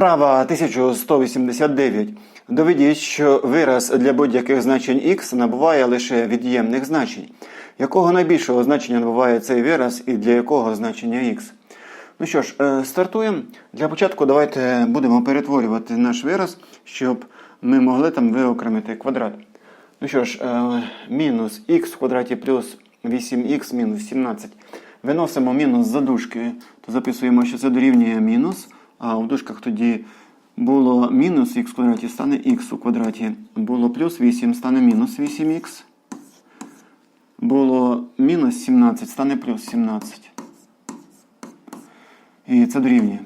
Вправа 1189. Доведіть, що вираз для будь-яких значень x набуває лише від'ємних значень. Якого найбільшого значення набуває цей вираз і для якого значення x? Ну що ж, е, стартуємо. Для початку давайте будемо перетворювати наш вираз, щоб ми могли там виокремити квадрат. Ну що ж, е, мінус х в квадраті плюс 8х мінус 17. Виносимо мінус за дужки, то записуємо, що це дорівнює мінус. А в дужках тоді було мінус х в квадраті, стане х у квадраті. Було плюс 8, стане мінус 8х. Було мінус 17, стане плюс 17. І це дорівнює.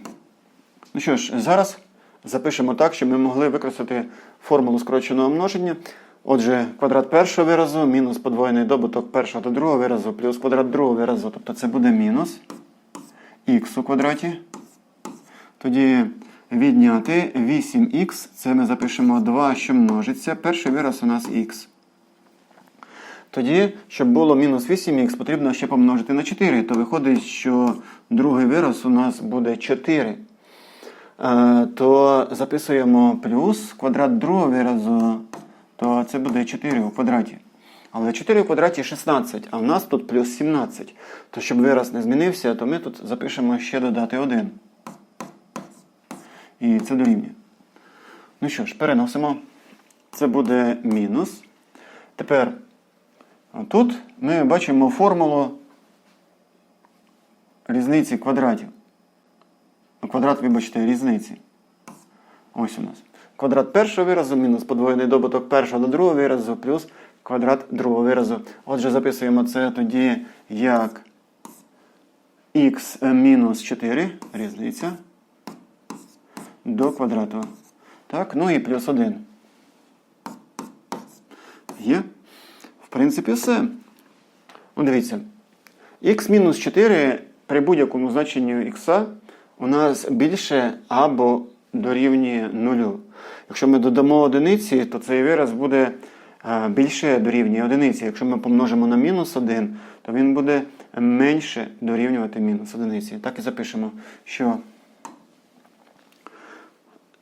Ну що ж, зараз запишемо так, щоб ми могли використати формулу скороченого множення. Отже, квадрат першого виразу мінус подвоєний добуток першого та другого виразу плюс квадрат другого виразу. Тобто це буде мінус х у квадраті. Тоді відняти 8х, це ми запишемо 2, що множиться. Перший вираз у нас х. Тоді, щоб було мінус 8х, потрібно ще помножити на 4. То виходить, що другий вираз у нас буде 4. Е, То записуємо плюс квадрат другого виразу, то це буде 4 у квадраті. Але 4 у квадраті 16, а в нас тут плюс 17. То щоб вираз не змінився, то ми тут запишемо ще додати 1. І це дорівнює. Ну що ж, переносимо. Це буде мінус. Тепер тут ми бачимо формулу різниці квадратів. Ну, Квадрат, вибачте, різниці. Ось у нас. Квадрат першого виразу мінус подвоєний добуток першого до другого виразу плюс квадрат другого виразу. Отже, записуємо це тоді як х мінус 4 різниця до квадрату. Так, ну і плюс 1. Є. В принципі, все. Ну, дивіться. мінус 4 при будь-якому значенню х у нас більше або дорівнює 0. Якщо ми додамо одиниці, то цей вираз буде е, більше дорівнює одиниці. Якщо ми помножимо на мінус 1, то він буде менше дорівнювати мінус одиниці. Так і запишемо, що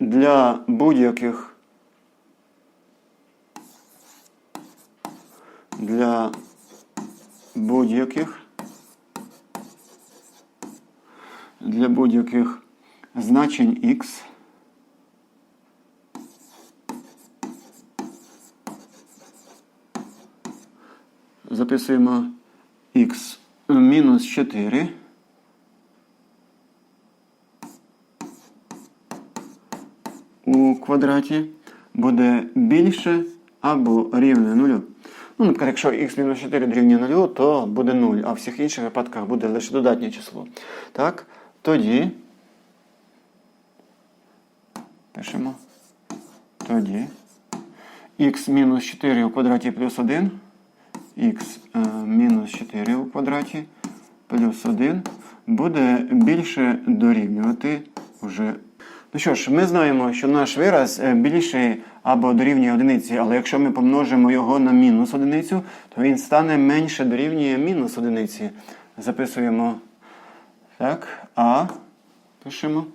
для будь-яких для будь-яких для будь-яких значень x записуємо x мінус 4 у квадраті буде більше або рівне нулю. Ну, наприклад, якщо х-4 дорівнює 0, то буде 0, а в всіх інших випадках буде лише додатнє число. Так, тоді пишемо. Тоді х-4 у квадраті плюс 1, х-4 у квадраті плюс 1 буде більше дорівнювати вже. Ну що ж, ми знаємо, що наш вираз е, більший або дорівнює одиниці, але якщо ми помножимо його на мінус одиницю, то він стане менше дорівнює мінус одиниці. Записуємо так, а пишемо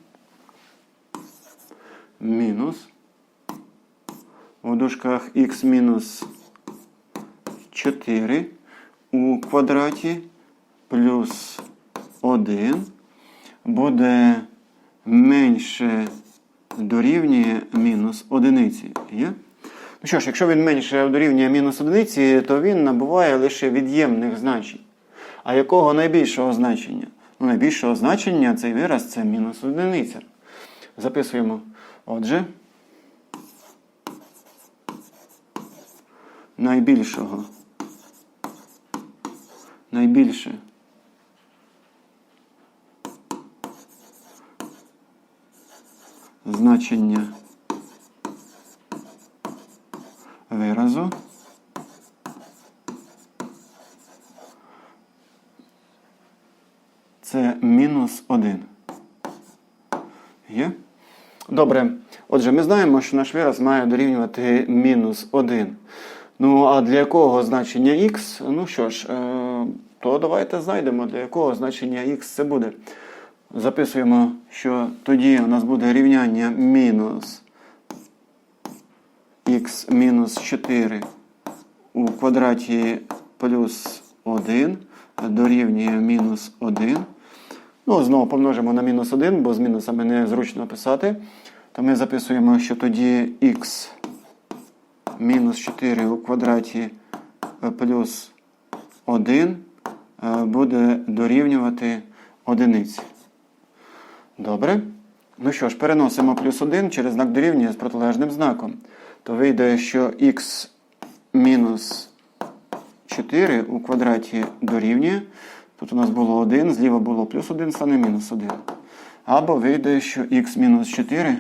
мінус. У дужках х мінус 4 у квадраті плюс 1 буде менше дорівнює мінус одиниці. Є? Ну що ж, якщо він менше дорівнює мінус одиниці, то він набуває лише від'ємних значень. А якого найбільшого значення? Ну, найбільшого значення цей вираз це мінус одиниця. Записуємо. Отже, найбільшого. Найбільше. Значення виразу це мінус 1. Є? Добре. Отже, ми знаємо, що наш вираз має дорівнювати мінус 1. Ну, а для якого значення х? Ну що ж, е, то давайте знайдемо, для якого значення х це буде. Записуємо, що тоді у нас буде рівняння мінус х мінус 4 у квадраті плюс 1 дорівнює мінус 1. Ну, знову помножимо на мінус 1, бо з мінусами незручно писати. То ми записуємо, що тоді х мінус 4 у квадраті плюс 1 е, буде дорівнювати одиниці. Добре. Ну що ж, переносимо плюс 1 через знак дорівнює з протилежним знаком. То вийде, що х мінус 4 у квадраті дорівнює. Тут у нас було 1, зліва було плюс 1, стане мінус 1. Або вийде, що х мінус 4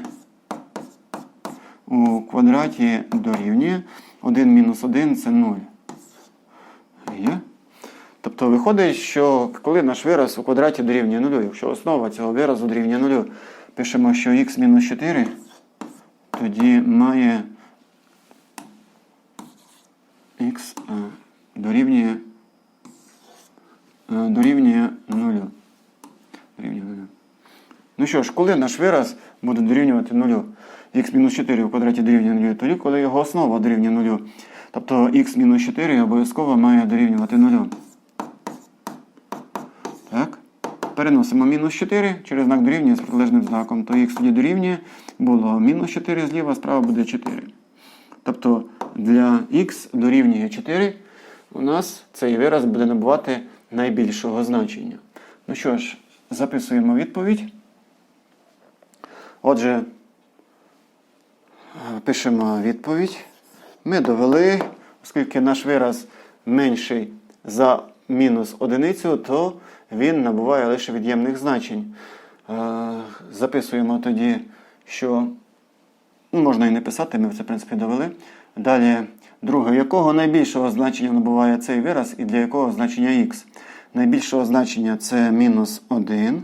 у квадраті дорівнює 1 мінус 1 це 0. Тобто виходить, що коли наш вираз у квадраті дорівнює 0, якщо основа цього виразу дорівнює 0, пишемо, що х мінус 4 тоді має х е, дорівнює, е, дорівнює 0. Дорівнює 0. Ну що ж, коли наш вираз буде дорівнювати 0, х мінус 4 у квадраті дорівнює 0, тоді, коли його основа дорівнює 0. Тобто х мінус 4 обов'язково має дорівнювати 0. Так. Переносимо мінус 4 через знак дорівнює з протилежним знаком. То х тоді дорівнює було мінус 4 зліва, справа буде 4. Тобто для х дорівнює 4 у нас цей вираз буде набувати найбільшого значення. Ну що ж, записуємо відповідь. Отже, пишемо відповідь. Ми довели, оскільки наш вираз менший за мінус одиницю, то він набуває лише від'ємних значень. Е, Записуємо тоді, що ну, можна і не писати, ми це, в принципі, довели. Далі, друге, якого найбільшого значення набуває цей вираз і для якого значення х? Найбільшого значення це мінус 1.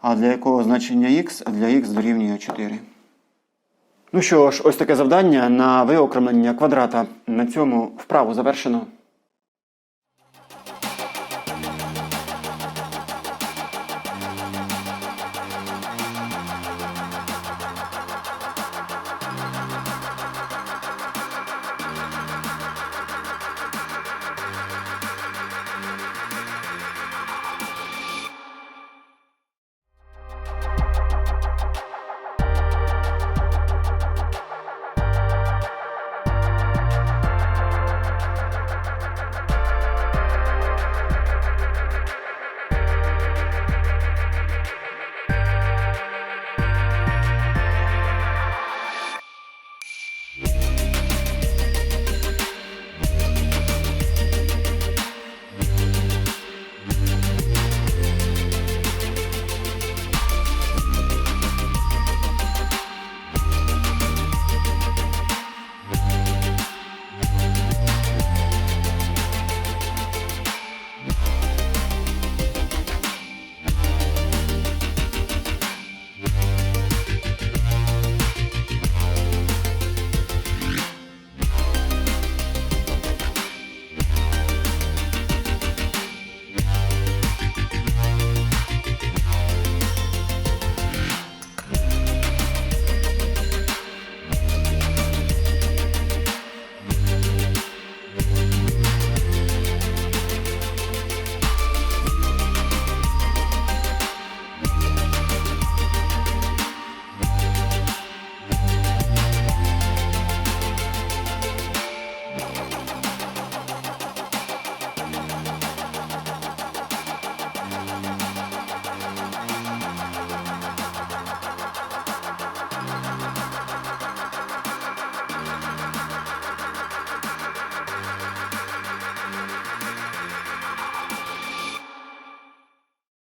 А для якого значення х? Для х дорівнює 4. Ну що ж, ось таке завдання на виокремлення квадрата. На цьому вправу завершено.